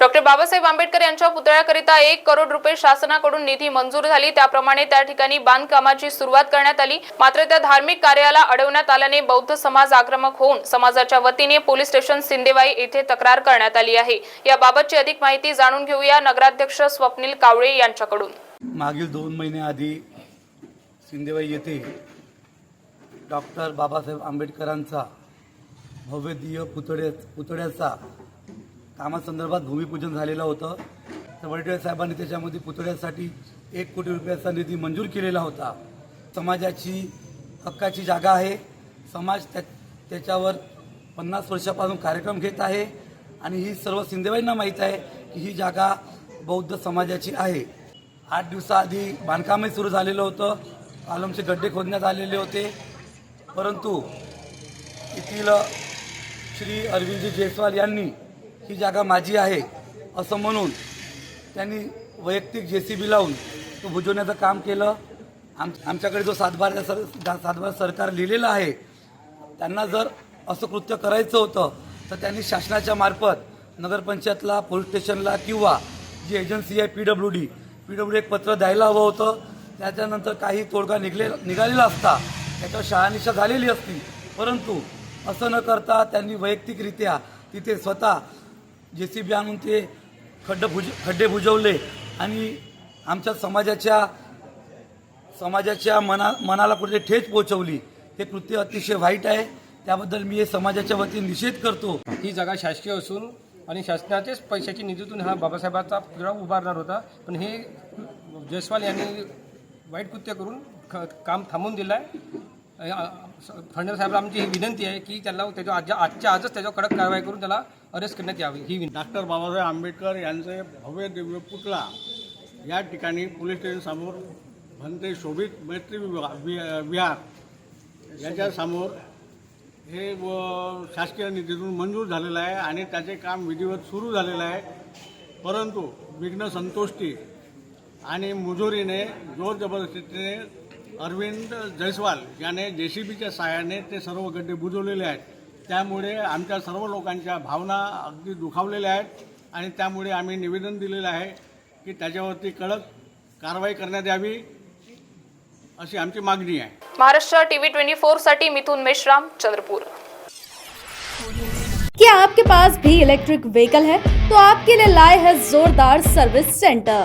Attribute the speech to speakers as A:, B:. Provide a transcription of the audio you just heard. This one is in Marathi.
A: डॉक्टर बाबासाहेब आंबेडकर यांच्या पुतळ्याकरिता एक करोड रुपये शासनाकडून निधी मंजूर झाली. त्याप्रमाणे त्या ठिकाणी बांधकामाची सुरुवात करण्यात आली. मात्र त्या धार्मिक कार्याला अडवण्यात आल्याने बौद्ध समाज आक्रमक होऊन समाजाच्या वतीने पोलीस स्टेशन सिंदेवाई येथे तक्रार करण्यात आली आहे. याबाबतची अधिक माहिती जाणून घेऊया नगराध्यक्ष स्वप्नील कावळे यांच्याकडून.
B: मागील दोन महिन्याआधी सिंदेवाई येथे डॉक्टर बाबासाहेब आंबेडकरांचा भव्यदीय पुतळ्या पुतळ्याचा कामासंदर्भात भूमिपूजन झालेलं होतं. तर वडेट्टीवार साहेबांनी त्याच्यामध्ये पुतळ्यासाठी एक कोटी रुपयाचा निधी मंजूर केलेला होता. समाजाची हक्काची जागा आहे. समाज त्या त्याच्यावर पन्नास वर्षापासून कार्यक्रम घेत आहे. आणि ही सर्व सिंधेबाईंना माहीत आहे की ही जागा बौद्ध समाजाची आहे. आठ दिवसाआधी बांधकामही सुरू झालेलं होतं. कालमचे गड्डे खोदण्यात आलेले होते. परंतु येथील श्री अरविंदजी जयस्वाल यांनी ही जागा माझी आहे असं म्हणून त्यांनी वैयक्तिक जे सी बी लावून तो बुजवण्याचं काम केलं. आम आमच्याकडे जो सातबार सर सातबार सरकार लिहिलेलं आहे त्यांना जर असं कृत्य करायचं होतं तर त्यांनी शासनाच्या मार्फत नगरपंचायतला पोलीस स्टेशनला किंवा जी एजन्सी आहे P W D P W एक पत्र द्यायला हवं होतं. त्याच्यानंतर काही तोडगा निघले निघालेला असता त्याच्यावर शहानिशा झालेली असती. परंतु असं न करता त्यांनी वैयक्तिकरित्या तिथे स्वतः जे सी बी आणून ते खड्डे भुज खड्डे बुजवले आणि आमच्या समाजाच्या समाजाच्या मना मनाला कुठे ठेच पोहोचवली. हे कृत्य अतिशय वाईट आहे. त्याबद्दल मी हे समाजाच्या वतीने निषेध करतो.
C: ही जागा शासकीय असून आणि शासनाच्याच पैशाची निधीतून हा बाबासाहेबांचा पुरा उभारणार होता. पण हे जयस्वाल यांनी वाईट कृत्य करून ख काम थांबवून दिलं आहे. फडणवीस साहेब आमची ही विनंती आहे की त्याला त्याच्या आज आजच्या आजच त्याच्यावर कडक कारवाई करून त्याला अरेस्ट करण्यात यावी ही
D: डॉक्टर बाबासाहेब आंबेडकर यांचे भव्य दिव्य पुतळा या ठिकाणी पोलीस स्टेशनसमोर भंते शोभित मैत्री वि- विहार याच्यासमोर हे व शासकीय निधीतून मंजूर झालेलं आहे आणि त्याचे काम विधिवत सुरू झालेलं आहे. परंतु विघ्न संतोष्टी आणि मुजोरीने जोर जबरदस्तीने अरविंद जयस्वाल याने जे सी बीच्या सहाय्याने ते सर्व गड्डे बुजवलेले आहेत. त्यामुळे आमच्या सर्व लोकांच्या भावना अगदी दुखावलेल्या आहेत आणि त्यामुळे आम्ही निवेदन दिलेलं आहे की त्याच्यावरती कडक कारवाई करण्यात यावी अशी आमची मागणी आहे.
A: महाराष्ट्र टीव्ही ट्वेंटी फोरसाठी मिथुन मेश्राम चंद्रपूर.
E: क्या आपके पास भी इलेक्ट्रिक व्हीकल है? तो आपके लिए लाए है जोरदार सर्विस सेंटर